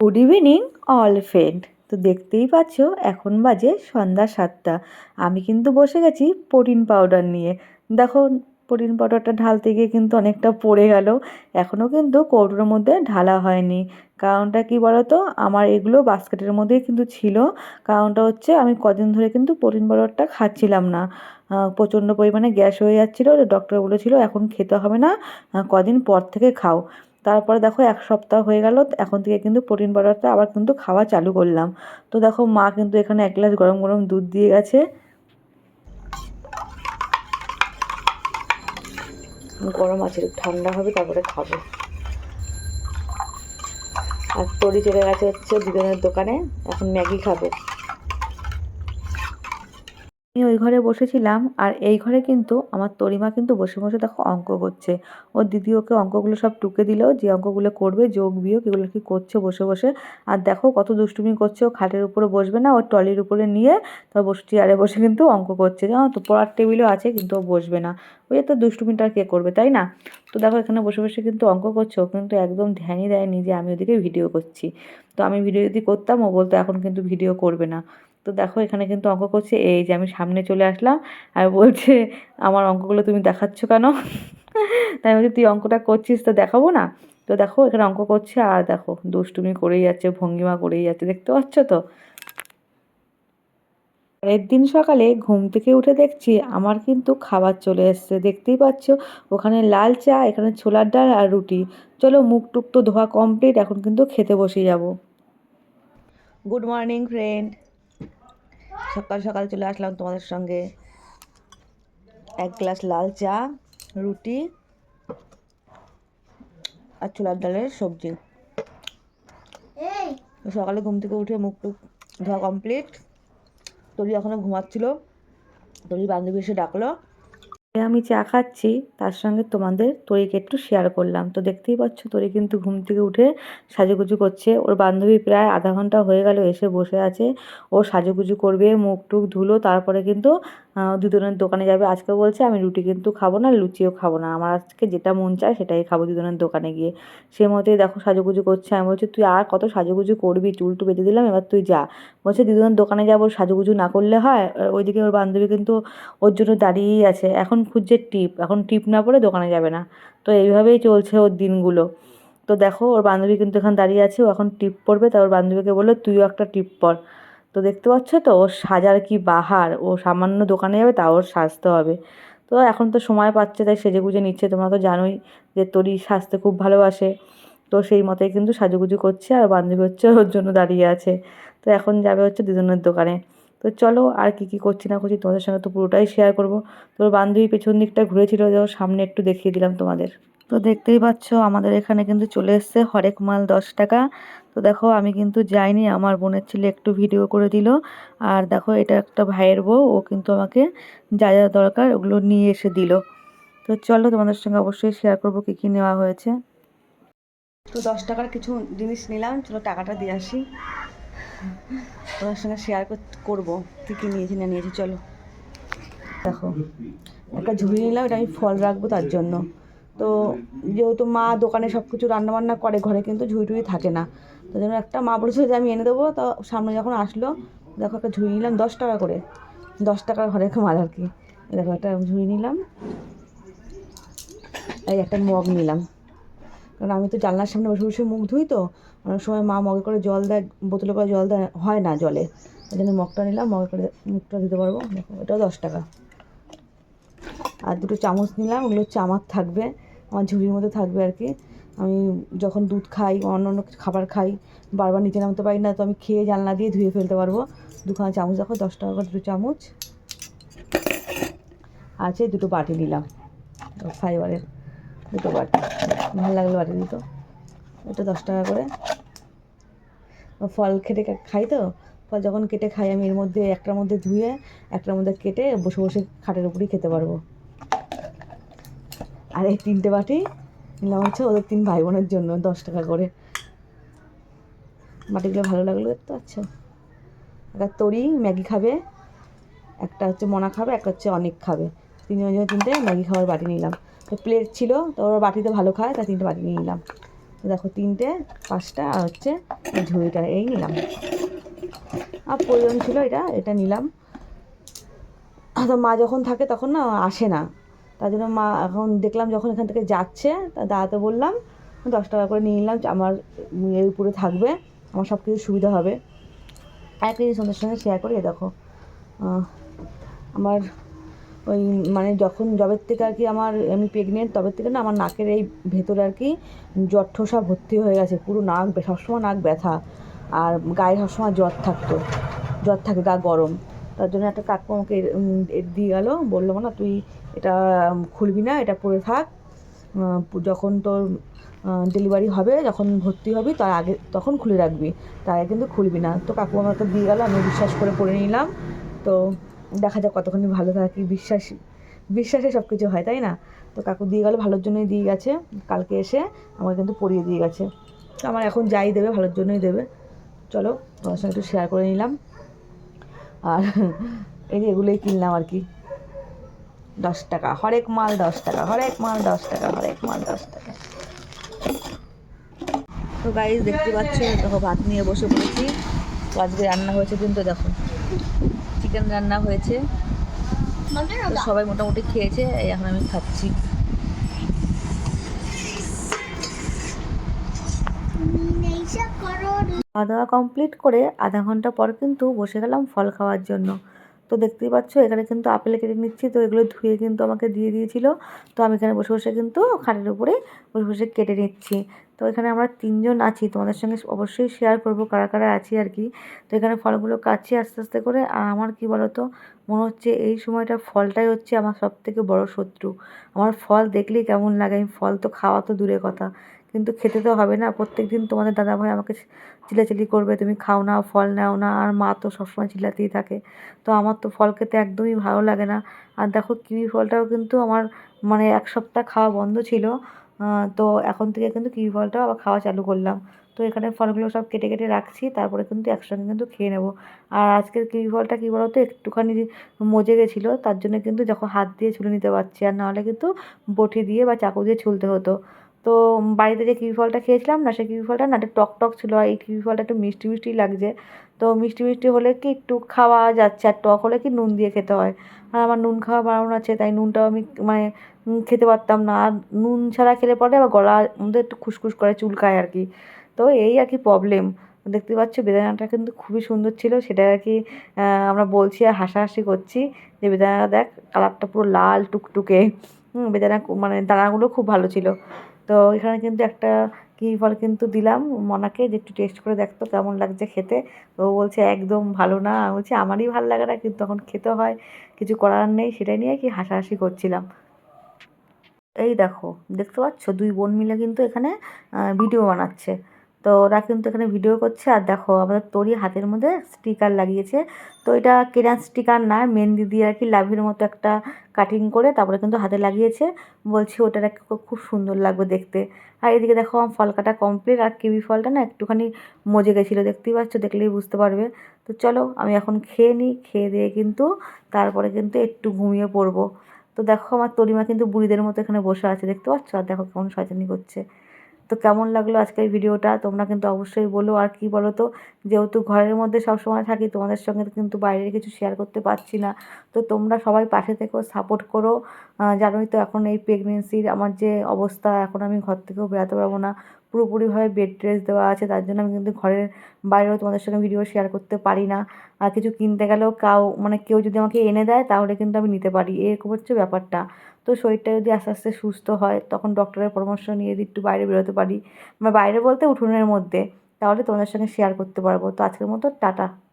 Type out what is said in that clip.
Good evening all friend তো দেখতেই পাচ্ছ, এখন বাজে সন্ধ্যা সাতটা। আমি কিন্তু বসে গেছি প্রোটিন পাউডার নিয়ে। দেখো, প্রোটিন পাউডারটা ঢালতে গিয়ে কিন্তু অনেকটা পড়ে গেল। এখনও কিন্তু কৌটোর মধ্যে ঢালা হয়নি। কারণটা কি বলো তো আমার এগুলো বাস্কেটের মধ্যেই কিন্তু ছিল। কারণটা হচ্ছে আমি কদিন ধরে কিন্তু প্রোটিন পাউডারটা খাচ্ছিলাম না। প্রচণ্ড পরিমাণে গ্যাস হয়ে যাচ্ছিল ডক্টর বলেছিল এখন খেতে হবে না কদিন পর থেকে খাও। তারপরে দেখো এক সপ্তাহ হয়ে গেল, এখন থেকে কিন্তু প্রোটিন পাউডারটা আবার কিন্তু খাওয়া চালু করলাম। তো দেখো মা কিন্তু এখানে এক গ্লাস গরম গরম দুধ দিয়ে গেছে। গরম আছে ঠান্ডা হবে, তারপরে খাব। আর তরি চলে গেছে হচ্ছে দুজনের দোকানে, এখন ম্যাগি খাবে। আমি ওই ঘরে বসেছিলাম আর এই ঘরে কিন্তু আমার তরিমা কিন্তু বসে বসে দেখো অঙ্ক করছে। ওর দিদি ওকে অঙ্কগুলো সব টুকে দিল, যে অঙ্কগুলো করবে, যোগ, বিয়োগ এগুলো কি করছে বসে বসে। আর দেখো কত দুষ্টুমি করছে, ও খাটের উপরে বসবে না ও টলির উপরে নিয়ে তার বসে চেয়ারে বসে কিন্তু অঙ্ক করছে। জানো তো, পড়ার টেবিলও আছে কিন্তু ও বসবে না। ওই তো দুষ্টুমিটা আর কে করবে, তাই না? তো দেখো এখানে বসে বসে কিন্তু অঙ্ক করছে, ও কিন্তু একদম ধ্যানই দেয়নি যে আমি ওদিকে ভিডিও করছি। তো আমি ভিডিও যদি করতাম, ও বলতো এখন কিন্তু ভিডিও করবে না। তো দেখো এখানে কিন্তু অঙ্ক করছে। এই যে আমি সামনে চলে আসলাম আর বলছে, আমার অঙ্কগুলো তুমি দেখাচ্ছ কেন? তাই বলছি, তুই অঙ্কটা করছিস তো দেখাবো না? তো দেখো এখানে অঙ্ক করছে আর দেখো দুষ্টুমি করেই যাচ্ছে, ভঙ্গিমা করেই যাচ্ছে, দেখতে পাচ্ছ তো? পরের দিন সকালে ঘুম থেকে উঠে দেখছি আমার কিন্তু খাবার চলে এসছে, দেখতেই পাচ্ছ? ওখানে লাল চা, এখানে ছোলার ডাল আর রুটি। চলো মুখ টুক তো ধোয়া কমপ্লিট এখন কিন্তু খেতে বসে যাব। গুড মর্নিং ফ্রেন্ড সকাল সকাল চলে আসলাম তোমাদের সঙ্গে। এক গ্লাস লাল চা রুটি আর ছোলার ডালের সবজি। সকালে ঘুম থেকে উঠে মুখ টুক ধোয়া কমপ্লিট তরি এখনও ঘুমাচ্ছিল। তরি বান্ধবী এসে ডাকলো। আমি চা খাচ্ছি, তার সঙ্গে তোমাদের তরিকে একটু শেয়ার করলাম। তো দেখতেই পাচ্ছ, তরি কিন্তু ঘুম থেকে উঠে সাজুগুজু করছে। ওর বান্ধবী প্রায় আধা ঘণ্টা হয়ে গেল, এসে বসে আছে। ও সাজুগুজু করবে, মুখ টুক ধুলো, তারপরে কিন্তু দুজনের দোকানে যাবে। আজকে বলছে, আমি রুটি কিন্তু খাব না, লুচিও খাব না। আমার আজকে যেটা মন চায়, সেটাই খাব দুজনের দোকানে গিয়ে। সে মতেই দেখো, সাজুগুজু করছে। আমি বলছি, তুই আর কত সাজুগুজু করবি? চুলটু বেঁধে দিলাম, এবার তুই যা। বলছে, দুজনের দোকানে যাব, সাজুগুজু না করলে হয়? ওইদিকে ওর বান্ধবী কিন্তু ওর জন্য দাঁড়িয়েই আছে। এখন খুঁজছে টিপ। এখন টিপ না পড়ে দোকানে যাবে না। তো এইভাবেই চলছে ওর দিনগুলো। তো দেখো, ওর বান্ধবী কিন্তু এখন দাঁড়িয়ে আছে, ও এখন টিপ পড়বে। তা ওর বান্ধবীকে বলল, তুইও একটা টিপ পর তো দেখতে পাচ্ছ তো, ওর সাজার কি বাহার। ও সামান্য দোকানে যাবে তা ওর সাজতে হবে। তো এখন তো সময় পাচ্ছে, তাই সেজে গুজে নিচ্ছে। তোমরা তো জানোই যে তোরই সাজতে খুব ভালোবাসে। তো সেই মতেই কিন্তু সাজুগুজু করছে, আর বান্ধবী হচ্ছে ওর জন্য দাঁড়িয়ে আছে। তো এখন যাবে হচ্ছে দুজনের দোকানে। তো চলো আর কী কী করছি না করছি তোমাদের সঙ্গে তো পুরোটাই শেয়ার করব। তোর বান্ধবী পেছন দিকটা ঘুরেছিল যে সামনে একটু দেখিয়ে দিলাম তোমাদের। তো দেখতেই পাচ্ছ, আমাদের এখানে কিন্তু চলে এসছে হরেক মাল দশ টাকা। তো দেখো, আমি কিন্তু যাইনি, আমার বোনের ছেলে একটু ভিডিও করে দিল। আর দেখো, এটা একটা ভাইয়ের বউ, ও কিন্তু আমাকে যা যা দরকার ওগুলো নিয়ে এসে দিল। তো চলো, তোমাদের সঙ্গে অবশ্যই শেয়ার করব কী কী নেওয়া হয়েছে। তো দশ টাকার কিছু জিনিস নিলাম, চলো টাকাটা দিয়ে আসি। ওনার সঙ্গে শেয়ার করব। কী কী নিয়েছি না নিয়েছি চলো। দেখো, একটা ঝুড়ি নিলাম, এটা আমি ফল রাখব তার জন্য। তো যেহেতু মা দোকানে সব কিছু রান্নাবান্না করে ঘরে, কিন্তু ঝুড়ি টুড়ি থাকে না। তার জন্য একটা মা বলেছিল যে আমি এনে দেবো, তো সামনে যখন আসলো, দেখো একটা ঝুড়ি নিলাম দশ টাকা করে। দশ টাকার ঘরে মাল আর কি। দেখো, একটা ঝুড়ি নিলাম। এই একটা মগ নিলাম। কারণ আমি তো জানলার সামনে বসে বসে মুখ ধুই তো অনেক সময় মা মগে করে জল দেয়, বোতলে করে জল দেয়, হয় না জলে। ওই জন্য মগটা নিলাম, মগে করে মুখটা দিতে পারব। এটাও দশ টাকা। আর দুটো চামচ নিলাম, ওগুলো হচ্ছে আমার থাকবে, আমার ঝুড়ির মধ্যে থাকবে আর কি। আমি যখন দুধ খাই অন্য অন্য খাবার খাই, বারবার নিচে নামতে পারি না, তো আমি খেয়ে জানলা দিয়ে ধুয়ে ফেলতে পারব। দুখানা চামচ দেখো, দশ টাকা করে দুটো চামচ। আছে দুটো বাটি নিলাম ফাইবারের দুটো বাটি, ভালো লাগল বাটি দুটো এটা দশ টাকা করে। ফল খেটে খাই তো। ফল যখন কেটে খাই, আমি এর মধ্যে একটার মধ্যে ধুয়ে, একটার মধ্যে কেটে বসে বসে খাটের উপরেই খেতে পারব। আর এই তিনটে বাটি নিলাম হচ্ছে ওদের তিন ভাই বোনের জন্য, দশ টাকা করে। বাটিগুলো ভালো লাগল দেখতে পাচ্ছ? একটা তরি, ম্যাগি খাবে, একটা হচ্ছে মনা খাবে, একটা হচ্ছে অনেক খাবে। তিনজন তিনটে ম্যাগি খাওয়ার বাটি নিলাম। তো প্লেট ছিল, তো ওরা বাটিতে ভালো খায়, তাই তিনটে বাটি নিয়ে নিলাম। দেখো তিনটে, পাঁচটা আর হচ্ছে ঝুড়িটা, এই নিলাম। আর প্রয়োজন ছিল এটা এটা নিলাম। তো মা যখন থাকে তখন না আসে না। তার জন্য মা এখন দেখলাম যখন এখান থেকে যাচ্ছে, তা দাদাতে বললাম, দশ টাকা করে নিয়ে নিলাম, আমার এর উপরে থাকবে, আমার সব কিছু সুবিধা হবে। একটা জিনিস সঙ্গে শেয়ার করি দেখো আমার ওই মানে যখন জবের থেকে আর কি আমার আমি প্রেগনেন্ট তবে থেকে না আমার নাকের এই ভেতরে আর কি জ্বর ঠোসা ভর্তি হয়ে গেছে, পুরো নাক সবসময় নাক ব্যথা। আর গায়ে সবসময় জ্বর থাকতো, জ্বর থাকে, গা গরম। তার জন্য একটা কাকু আমাকে দিয়ে গেলো, বলল না তুই এটা খুলবি না, এটা পরে থাক। যখন তোর ডেলিভারি হবে, যখন ভর্তি হবি, তার আগে, তখন খুলে রাখবি। তার আগে কিন্তু খুলবি না। তো কাকু আমাকে দিয়ে গেলো, আমি বিশ্বাস করে পরে নিলাম। তো দেখা যাক কতখানি ভালো থাকি, বিশ্বাস, বিশ্বাসে সব কিছু হয়, তাই না? তো কাকু দিয়ে গেলো, ভালোর জন্যই দিয়ে গেছে, কালকে এসে আমাকে কিন্তু পরিয়ে দিয়ে গেছে। তো আমার এখন যাই দেবে, ভালোর জন্যই দেবে। চলো, তোমার সঙ্গে একটু শেয়ার করে নিলাম। আর এই যে এগুলোই কিনলাম আর কি। দশ টাকা, হরেক মাল দশ টাকা, হরেক মাল দশ টাকা, হরেক মাল দশ টাকা। তো গাইজ দেখতে পাচ্ছ, দেখো, ভাত নিয়ে বসে পড়েছি। তো আজকে রান্না হয়েছে কিন্তু দেখো। চিকেন রান্না হয়েছে। তো সবাই মোটামুটি খেয়েছে এখন আমি খাচ্ছি। খাওয়া দাওয়া কমপ্লিট করে আধা ঘণ্টা পর কিন্তু বসে গেলাম ফল খাওয়ার জন্য। তো দেখতেই পাচ্ছ, এখানে কিন্তু আপেল কেটে নিচ্ছি, তো এগুলো ধুয়ে কিন্তু আমাকে দিয়ে দিয়েছিল। তো আমি এখানে বসে বসে কিন্তু খাটের উপরে বসে বসে কেটে নিচ্ছি। তো এখানে আমরা তিনজন আছি, তোমাদের সঙ্গে অবশ্যই শেয়ার করব কারা কারা আছি আর কি। তো এখানে ফলগুলো কাটছি আস্তে আস্তে করে, আর আমার কি বলতো, মনে হচ্ছে এই সময়টা ফলটাই হচ্ছে আমার সব থেকে বড় শত্রু। আমার ফল দেখলেই কেমন লাগে, আমি ফল তো খাওয়া তো দূরের কথা। কিন্তু খেতে তো হবে না। প্রত্যেক দিন তোমাদের দাদাভাই আমাকে চিলাচিলি করবে, তুমি খাও না, ফল নাও না, আর মা তো সবসময় চিল্লাতেই থাকে। তো আমার তো ফল খেতে একদমই ভালো লাগে না। আর দেখো কিউই ফলটাও কিন্তু আমার মানে এক সপ্তাহ খাওয়া বন্ধ ছিল। তো এখন থেকে কিন্তু কিউই ফলটাও আবার খাওয়া চালু করলাম। তো এখানে ফলগুলো সব কেটে কেটে রাখছি, তারপরে কিন্তু একসঙ্গে কিন্তু খেয়ে নেব। আর আজকের কিউই ফলটা কী বলতো, একটুখানি মজে গেছিল, তার জন্য কিন্তু যখন হাত দিয়ে ছুলে নিতে পারছি। আর নাহলে কিন্তু বটি দিয়ে বা চাকু দিয়ে ছুলতে হতো। তো বাড়িতে যে কিউই ফলটা খেয়েছিলাম না, সেই কিউই ফলটা না একটু টক টক ছিল আর এই কিউই ফলটা একটু মিষ্টি মিষ্টি লাগছে। তো মিষ্টি মিষ্টি হলে কি একটু খাওয়া যাচ্ছে আর টক হলে কি নুন দিয়ে খেতে হয়? আর আমার নুন খাওয়া বাড়ানো আছে, তাই নুনটাও আমি মানে খেতে পারতাম না। আর নুন ছাড়া খেলে পরে আবার গলার মধ্যে একটু খুসখুস করে, চুলকায় আর কি। তো এই আর কি প্রবলেম দেখতে পাচ্ছ বেদানাটা কিন্তু খুবই সুন্দর ছিল, সেটা আর কি আমরা বলছি আর হাসাহাসি করছি যে বেদানাটা দেখ কালারটা পুরো লাল টুকটুকে। বেদানা মানে দানাগুলো খুব ভালো ছিল। তো এখানে কিন্তু একটা কি ফল কিন্তু দিলাম মনাকে যে একটু টেস্ট করে দেখতো কেমন লাগছে খেতে। তো বলছে, একদম ভালো না। বলছি, আমারই ভালো লাগে না। কিন্তু তখন খেতে হয়, কিছু করার নেই সেটা নিয়ে কি হাসাহাসি করছিলাম। এই দেখো, দেখতে পাচ্ছ? দুই বোন মিলে কিন্তু এখানে ভিডিও বানাচ্ছে। তো ওরা কিন্তু এখানে ভিডিও করছে। আর দেখো, আমাদের তরি হাতের মধ্যে স্টিকার লাগিয়েছে। তো এটা কেরান স্টিকার না মেহেন্দি দিয়ে আর কি লাভের মতো একটা কাটিং করে তারপরে কিন্তু হাতে লাগিয়েছে। বলছি ওটা খুব- সুন্দর লাগবে দেখতে। আর এদিকে দেখো, আমার ফল কাটা কমপ্লিট আর কিবি ফলটা না একটুখানি মজে গেছিল, দেখতেই পাচ্ছ, দেখলেই বুঝতে পারবে। তো চলো, আমি এখন খেয়ে নিই। খেয়ে দিয়ে কিন্তু তারপরে কিন্তু একটু ঘুমিয়ে পড়ব। তো দেখো, আমার তরিমা কিন্তু বুড়িদের মতো এখানে বসে আছে, দেখতে পাচ্ছ? আর দেখো কেমন শয়তানি করছে। তো কেমন লাগল আজকের ভিডিওটা? তোমরা কিন্তু অবশ্যই বলো। আর কি বলো তো যেহেতু ঘরের মধ্যে সব সময় থাকি, তোমাদের সঙ্গে কিন্তু বাইরের কিছু শেয়ার করতে পারছি না। তো তোমরা সবাই পাশে থেকেও সাপোর্ট করো। জানোই তো এখন এই প্রেগনেন্সির আমার যে অবস্থা, এখন আমি ঘর থেকেও বেরোতে পারব না। পুরোপুরিভাবে বেড রেস্ট দেওয়া আছে, তার জন্য আমি কিন্তু ঘরের বাইরেও তোমাদের সঙ্গে ভিডিও শেয়ার করতে পারি না। আর কিছু কিনতে গেলেও কাউ মানে কেউ যদি আমাকে এনে দেয়, তাহলে কিন্তু আমি নিতে পারি। এরকম হচ্ছে ব্যাপারটা। তো শরীরটা যদি আস্তে আস্তে সুস্থ হয়, তখন ডক্টরের পরামর্শ নিয়ে যদি একটু বাইরে বেরোতে পারি মানে বাইরে বলতে উঠোনের মধ্যে, তাহলে তোমাদের সঙ্গে শেয়ার করতে পারব। তো আজকের মতো, টাটা।